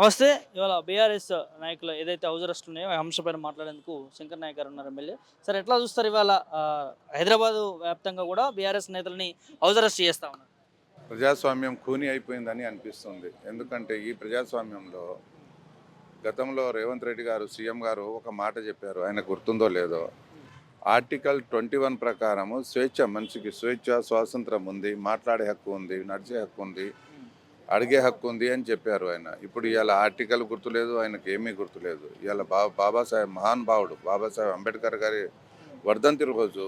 నమస్తే. ఇవాళ బీఆర్ఎస్ నాయకులు ఏదైతే హౌస్ అరెస్ట్ ఉన్నాయో ఆ అంశంపైన మాట్లాడేందుకు శంకర్ నాయక్ గారు ఉన్నారు ఎమ్మెల్యే. సార్ ఎట్లా చూస్తారు ఇవాళ హైదరాబాద్ వ్యాప్తంగా కూడా బీఆర్ఎస్ నేతల్ని హౌస్ అరెస్ట్ చేస్తా ఉన్నారు? ప్రజాస్వామ్యం ఖూని అయిపోయిందని అనిపిస్తుంది. ఎందుకంటే ఈ ప్రజాస్వామ్యంలో గతంలో రేవంత్ రెడ్డి గారు సీఎం గారు ఒక మాట చెప్పారు. ఆయన గుర్తుందో లేదో? ఆర్టికల్ ట్వంటీ వన్ ప్రకారము స్వేచ్ఛ మనిషికి స్వేచ్ఛ స్వాతంత్రం ఉంది మాట్లాడే హక్కు ఉంది నడిచే హక్కు ఉంది. అడిగే హక్కు ఉంది అని చెప్పారు ఆయన. ఇప్పుడు ఇవాళ ఆర్టికల్ గుర్తులేదు ఆయనకి ఏమీ గుర్తులేదు. ఇవాళ బా బాబాసాహెబ్ మహాన్ భావుడు బాబాసాహెబ్ అంబేద్కర్ గారి వర్ధంతి రోజు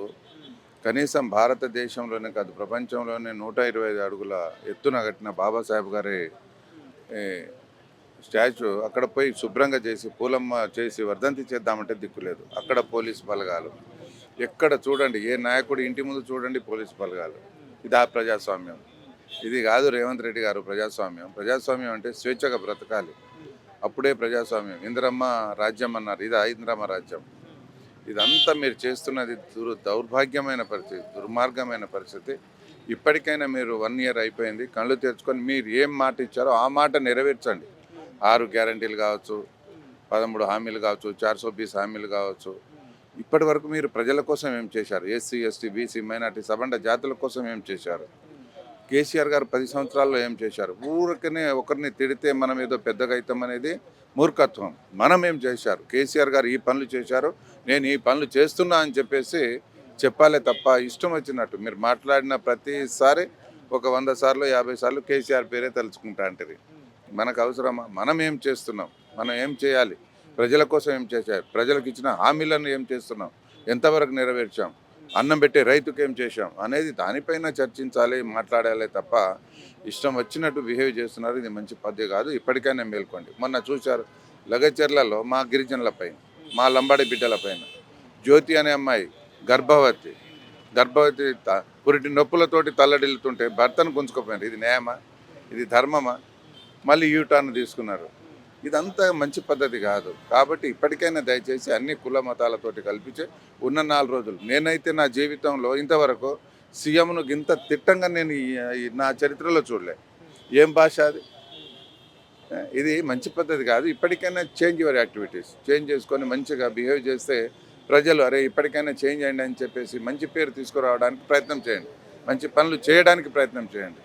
కనీసం భారతదేశంలోనే కాదు ప్రపంచంలోనే నూట ఇరవై ఐదు అడుగుల ఎత్తున కట్టిన బాబాసాహెబ్ గారి స్టాచ్యూ అక్కడ పోయి శుభ్రంగా చేసి పూలమ్మ చేసి వర్ధంతి చేద్దామంటే దిక్కులేదు అక్కడ పోలీస్ బలగాలు. ఎక్కడ చూడండి ఏ నాయకుడు ఇంటి ముందు చూడండి పోలీస్ బలగాలు. ఇది ఆ ప్రజాస్వామ్యం. ఇది కాదు రేవంత్ రెడ్డి గారు ప్రజాస్వామ్యం. ప్రజాస్వామ్యం అంటే స్వేచ్ఛగా బ్రతకాలి. అప్పుడే ప్రజాస్వామ్యం. ఇందిరమ్మ రాజ్యం అన్నారు. ఇదా ఇందిరమ్మ రాజ్యం. ఇదంతా మీరు చేస్తున్నది దుర్ దౌర్భాగ్యమైన పరిస్థితి దుర్మార్గమైన పరిస్థితి. ఇప్పటికైనా మీరు వన్ ఇయర్ అయిపోయింది. కళ్ళు తెరుచుకొని మీరు ఏం మాట ఇచ్చారో ఆ మాట నెరవేర్చండి. ఆరు గ్యారంటీలు కావచ్చు పదమూడు హామీలు కావచ్చు చార్సో బీస్ హామీలు కావచ్చు. ఇప్పటి వరకు మీరు ప్రజల కోసం ఏం చేశారు? ఎస్సీ ఎస్టీ బీసీ మైనార్టీ సబండ జాతుల కోసం ఏం చేశారు? కేసీఆర్ గారు పది సంవత్సరాల్లో ఏం చేశారు? ఊరికనే ఒకరిని తిడితే మనం ఏదో పెద్దగా అవుతాం అనేది మూర్ఖత్వం. మనం ఏం చేశారు? కేసీఆర్ గారు ఈ పనులు చేశారు నేను ఈ పనులు చేస్తున్నా అని చెప్పేసి చెప్పాలే తప్ప ఇష్టం వచ్చినట్టు. మీరు మాట్లాడిన ప్రతిసారి ఒక వంద సార్లు యాభై సార్లు కేసీఆర్ పేరే తలుచుకుంటా అంటది. మనకు అవసరమా? మనం ఏం చేస్తున్నాం? మనం ఏం చేయాలి? ప్రజల కోసం ఏం చేశారు? ప్రజలకు ఇచ్చిన హామీలను ఏం చేస్తున్నాం? ఎంతవరకు నెరవేర్చాం? అన్నం పెట్టే రైతుకేం ఏం చేశాం? అనేది దానిపైన చర్చించాలి మాట్లాడాలి తప్ప ఇష్టం వచ్చినట్టు బిహేవ్ చేస్తున్నారు ఇది మంచి పద్ధతి కాదు. ఇప్పటికైనా మేల్కోండి. మొన్న చూశారు లగచర్లలో మా గిరిజనులపై మా లంబాడి బిడ్డలపైన జ్యోతి అనే అమ్మాయి గర్భవతి. గర్భవతి త- పురిటి నొప్పులతోటి తల్లడిల్లుతుంటే భర్తను గుంజుకోపోయినారు. ఇది న్యాయమా? ఇది ధర్మమా? మళ్ళీ యూటర్న్ తీసుకున్నారు. ఇదంతా మంచి పద్ధతి కాదు. కాబట్టి ఇప్పటికైనా దయచేసి అన్ని కుల మతాలతోటి కల్పించే ఉన్న నాలుగు రోజులు. నేనైతే నా జీవితంలో ఇంతవరకు సీఎంను ఇంత తిట్టంగా నేను ఈ- నా చరిత్రలో చూడలే. ఏం భాష అది? ఇది మంచి పద్ధతి కాదు. ఇప్పటికైనా చేంజ్ యువర్ యాక్టివిటీస్. చేంజ్ చేసుకొని మంచిగా బిహేవ్ చేస్తే ప్రజలు అరే ఇప్పటికైనా చేంజ్ అయ్యండి అని చెప్పేసి మంచి పేరు తీసుకురావడానికి ప్రయత్నం చేయండి. మంచి పనులు చేయడానికి ప్రయత్నం చేయండి.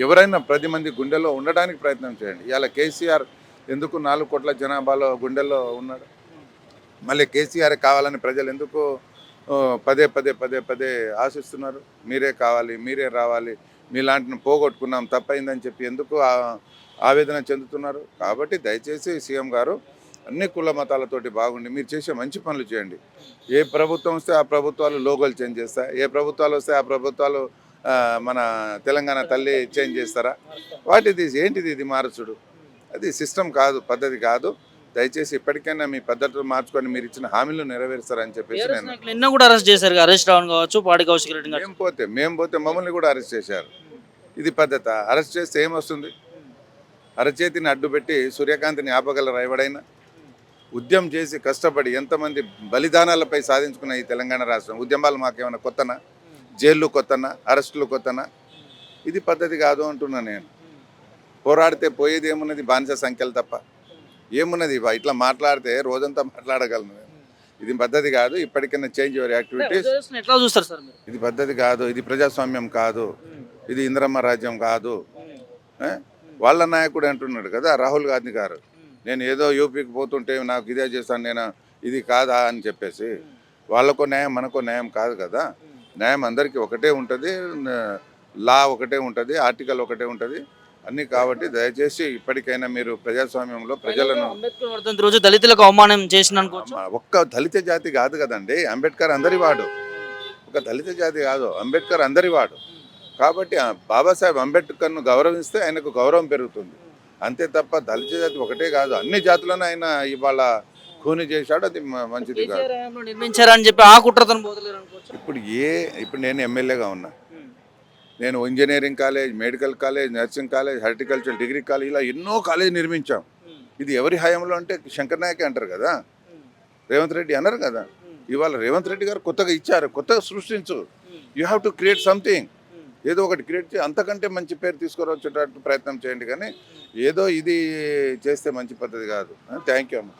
ఎవరైనా పది మంది గుండెలో ఉండడానికి ప్రయత్నం చేయండి. ఇవాళ కేసీఆర్ ఎందుకు నాలుగు కోట్ల జనాభాలో గుండెల్లో ఉన్నాడు? మళ్ళీ కేసీఆర్ కావాలని ప్రజలు ఎందుకు పదే పదే పదే పదే ఆశిస్తున్నారు? మీరే కావాలి మీరే రావాలి మీలాంటిని పోగొట్టుకున్నాం తప్పైందని చెప్పి ఎందుకు ఆవేదన చెందుతున్నారు? కాబట్టి దయచేసి సీఎం గారు అన్ని కుల మతాలతోటి బాగుండి మీరు చేసే మంచి పనులు చేయండి. ఏ ప్రభుత్వం వస్తే ఆ ప్రభుత్వాలు లోగోలు చేంజ్ చేస్తాయి ఏ ప్రభుత్వాలు వస్తే ఆ ప్రభుత్వాలు మన తెలంగాణ తల్లి చేంజ్ చేస్తారా? వాటిది ఏంటిది? ఇది మారుచుడు. అది సిస్టమ్ కాదు పద్ధతి కాదు. దయచేసి ఇప్పటికైనా మీ పద్ధతులు మార్చుకొని మీరు ఇచ్చిన హామీలు నెరవేరుస్తారని చెప్పేసి నేను ఎన్నో కూడా అరెస్ట్ చేశారు హరీష్ రావణ్ కావచ్చు పాడి కౌశిక్ రెడ్డి మేము పోతే మేము పోతే మమ్మల్ని కూడా అరెస్ట్ చేశారు. ఇది పద్ధత. అరెస్ట్ చేస్తే ఏమొస్తుంది? అరచేతిని అడ్డుపెట్టి సూర్యకాంతిని ఆపగలరా ఎవడైనా? ఉద్యమం చేసి కష్టపడి ఎంతమంది బలిదానాలపై సాధించుకున్న ఈ తెలంగాణ రాష్ట్రం? ఉద్యమాలు మాకేమైనా కొత్తనా? జైళ్ళు కొత్తనా? అరెస్టులు కొత్తనా? ఇది పద్ధతి కాదు అంటున్నా నేను. పోరాడితే పోయేది ఏమున్నది? బానిస సంఖ్యలు తప్ప. ఏమున్నది ఇట్లా మాట్లాడితే రోజంతా మాట్లాడగలను. ఇది పద్ధతి కాదు. ఇప్పటికైనా చేంజ్ యువర్ యాక్టివిటీస్. ఎట్లా చూస్తారు సార్ ఇది పద్ధతి కాదు. ఇది ప్రజాస్వామ్యం కాదు. ఇది ఇంద్రమ్మ రాజ్యం కాదు? వాళ్ళ నాయకుడు అంటున్నాడు కదా రాహుల్ గాంధీ గారు. నేను ఏదో యూపీకి పోతుంటే నాకు ఇదే చేస్తాను నేను ఇది కాదా అని చెప్పేసి. వాళ్ళకో న్యాయం మనకో న్యాయం కాదు కదా. న్యాయం అందరికీ ఒకటే ఉంటుంది. లా ఒకటే ఉంటుంది. ఆర్టికల్ ఒకటే ఉంటుంది. అన్నీ కాబట్టి దయచేసి ఇప్పటికైనా మీరు ప్రజాస్వామ్యంలో ప్రజలను అంబేద్కర్ వర్ధంతి రోజు దళితులకు అవమానం చేసిన ఒక్క దళిత జాతి కాదు కదండి. అంబేద్కర్ అందరి వాడు. ఒక దళిత జాతి కాదు. అంబేద్కర్ అందరి వాడు. కాబట్టి బాబాసాహెబ్ అంబేద్కర్ను గౌరవిస్తే ఆయనకు గౌరవం పెరుగుతుంది. అంతే తప్ప దళిత జాతి ఒకటే కాదు. అన్ని జాతులను ఆయన ఇవాళ ఖూని చేశాడు. అది మంచిది కాదు. నిర్మించారని చెప్పి ఆ కుట్రతను ఇప్పుడు ఏ ఇప్పుడు నేను ఎమ్మెల్యేగా ఉన్నా. నేను engineering college medical college nursing college horticulture degree college ఇలా ఎన్నో కాలేజ్ నిర్మించాం. ఇది ఎవరి హయాంలో అంటే శంకర్ నాయకే అంటారు కదా. రేవంత్ రెడ్డి అన్నారు కదా. ఇవాళ రేవంత్ రెడ్డి గారు కొత్తగా ఇచ్చారు కొత్తగా సృష్టించు. You have to create something ఏదో ఒకటి క్రియేట్ చేసి అంతకంటే మంచి పేరు తీసుకురావచ్చేటట్టు ప్రయత్నం చేయండి కానీ ఏదో ఇది చేస్తే మంచి పద్ధతి కాదు. థ్యాంక్ యూ అమ్మ.